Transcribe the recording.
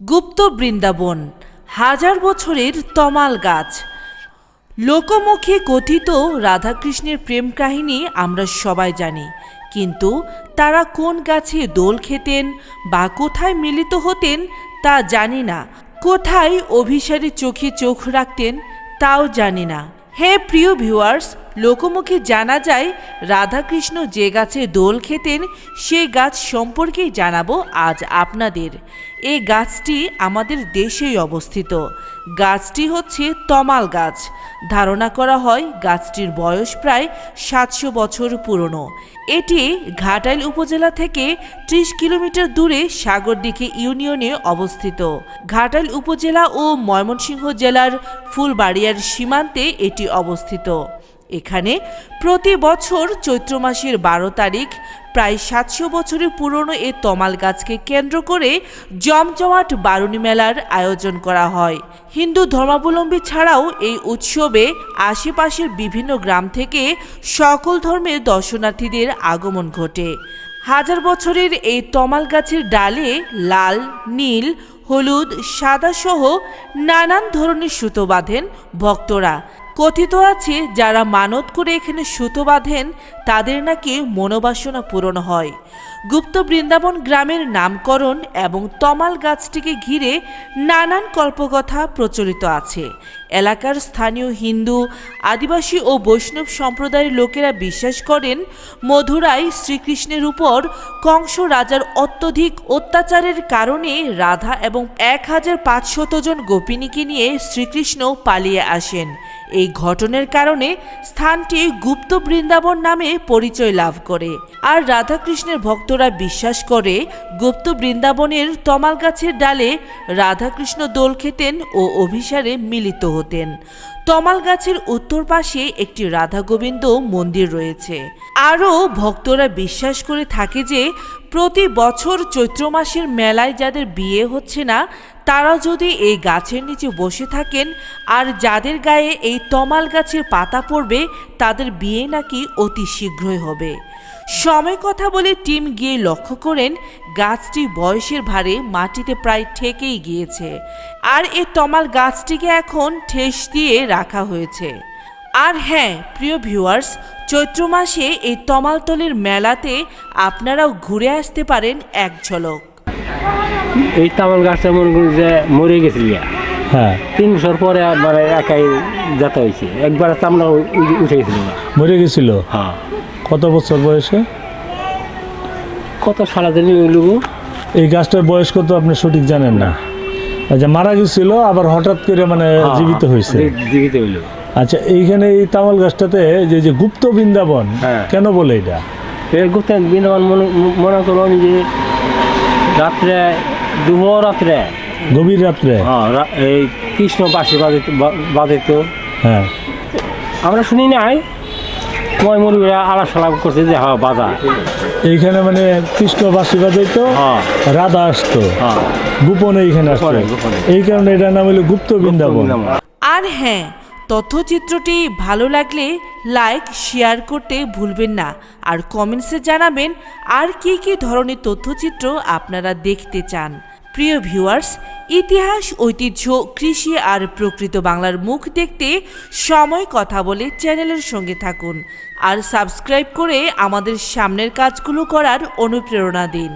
গুপ্ত বৃন্দাবন, হাজার বছরের তমাল গাছ। লোকমুখে কথিত রাধাকৃষ্ণের প্রেম কাহিনী আমরা সবাই জানি, কিন্তু তারা কোন গাছে দোল খেতেন বা কোথায় মিলিত হতেন তা জানি না। কোথায় অভিসারী চোখে চোখ রাখতেন তাও জানি না। হে প্রিয় ভিউয়ার্স লোকমুখে জানা যায়, রাধাকৃষ্ণ যে গাছে দোল খেতেন সেই গাছ সম্পর্কেই জানাব আজ আপনাদের। এই গাছটি আমাদের দেশেই অবস্থিত। গাছটি হচ্ছে তমাল গাছ। ধারণা করা হয় গাছটির বয়স প্রায় সাতশো বছর পুরনো। এটি ঘাটাইল উপজেলা থেকে ত্রিশ কিলোমিটার দূরে সাগরদিঘি ইউনিয়নে অবস্থিত। ঘাটাইল উপজেলা ও ময়মনসিংহ জেলার ফুলবাড়িয়ার সীমান্তে এটি অবস্থিত। এখানে প্রতি বছর চৈত্র মাসের বারো তারিখ প্রায় সাতশো বছরের পুরনো এ তমাল গাছকে কেন্দ্র করে জমজমাট বারুণী মেলার আয়োজন করা হয়। হিন্দু ধর্মাবলম্বী ছাড়াও এই উৎসবে আশেপাশের বিভিন্ন গ্রাম থেকে সকল ধর্মের দর্শনার্থীদের আগমন ঘটে। হাজার বছরের এই তমাল গাছের ডালে লাল, নীল, হলুদ, সাদা সহ নানান ধরনের সুতো বাঁধেন ভক্তরা। কথিত আছে, যারা মানত করে এখানে সুতো বাঁধেন, তাদের নাকি মনোবাসনা পূরণ হয়। গুপ্ত বৃন্দাবন গ্রামের নামকরণ এবং তমাল গাছটিকে ঘিরে নানান কল্পকথা প্রচলিত আছে। এলাকার স্থানীয় হিন্দু, আদিবাসী ও বৈষ্ণব সম্প্রদায়ের লোকেরা বিশ্বাস করেন মধুরায় শ্রীকৃষ্ণের উপর কংস রাজার অত্যধিক অত্যাচারের কারণে রাধা এবং এক হাজার পাঁচশত জন গোপিনীকে নিয়ে শ্রীকৃষ্ণ পালিয়ে আসেন। এই ঘটনার কারণে স্থানটি গুপ্ত বৃন্দাবন নামে পরিচয় লাভ করে। আর রাধাকৃষ্ণের ভক্তরা বিশ্বাস করে, গুপ্ত বৃন্দাবনের তমাল গাছের ডালে রাধাকৃষ্ণ দোল খেতেন ও অভিসারে মিলিত হতেন। তমাল গাছের উত্তর পাশে একটি রাধা গোবিন্দ মন্দির রয়েছে। আরও ভক্তরা বিশ্বাস করে থাকে যে প্রতি বছর চৈত্র মাসের মেলায় যাদের বিয়ে হচ্ছে না, তারা যদি এই গাছের নিচে বসে থাকেন, আর যাদের গায়ে এই তমাল গাছের পাতা পড়বে, তাদের বিয়ে নাকি অতি শীঘ্রই হবে। সময় কথা বলে টিম গিয়ে লক্ষ্য করেন, গাছটি বয়সের ভারে মাটিতে প্রায় ঠেকেই গিয়েছে। আর এই তমাল গাছটিকে এখন ঠেস দিয়ে রাখা হয়েছে। আর হ্যাঁ প্রিয় ভিউয়ার্স চৈত্র মাসে এই তমালতলের মেলাতে আপনারাও ঘুরে আসতে পারেন এক ঝলক। এই তামাল গাছটা মনে করি যে মরে গেছিল হ্যাঁ। তিন বছর পরে মানে একাই যাতা হয়েছে। একবার চামড়া উঠে গেছিল না মরে গেছিল? হ্যাঁ। কত বছর বয়সে? কত সারা দিন এই গাছটার বয়স কত আপনি সঠিক জানেন না। আচ্ছা মারা গেছিল আবার হঠাৎ করে মানে জীবিত হয়েছে। জীবিত হইল। আচ্ছা এইখানে এই তামাল গাছটাতে যে যে গুপ্ত বৃন্দাবন হ্যাঁ। কেন বলে এটা? এই গুপ্ত বৃন্দাবন মনে মনে করো যে রাত্রে দুপুর রাত্রে গভীর রাত্রে? হ্যাঁ রা- এই কৃষ্ণ বাসি বাজিত বাজিত। হ্যাঁ। আমরা শুনি নাই মই মুরগিরা আলাপ সালাপ করছে যে হ্যাঁ বাজা এইখানে মানে কৃষ্ণ বাসি বাজাইতো হ্যাঁ। রাধা আসতো হ্যাঁ। গোপনে এইখানে আসতো। এই কারণে এটার নাম হলো গুপ্ত বৃন্দাবন। আর হ্যাঁ তথ্যচিত্রটি ভালো লাগলে লাইক, শেয়ার করতে ভুলবেন না। আর কমেন্টসে জানাবেন, আর কী কী ধরনের তথ্যচিত্র আপনারা দেখতে চান। প্রিয় ভিউয়ার্স, ইতিহাস, ঐতিহ্য, কৃষি আর প্রকৃত বাংলার মুখ দেখতে সময় কথা বলে চ্যানেলের সঙ্গে থাকুন। আর সাবস্ক্রাইব করে আমাদের সামনের কাজগুলো করার অনুপ্রেরণা দিন।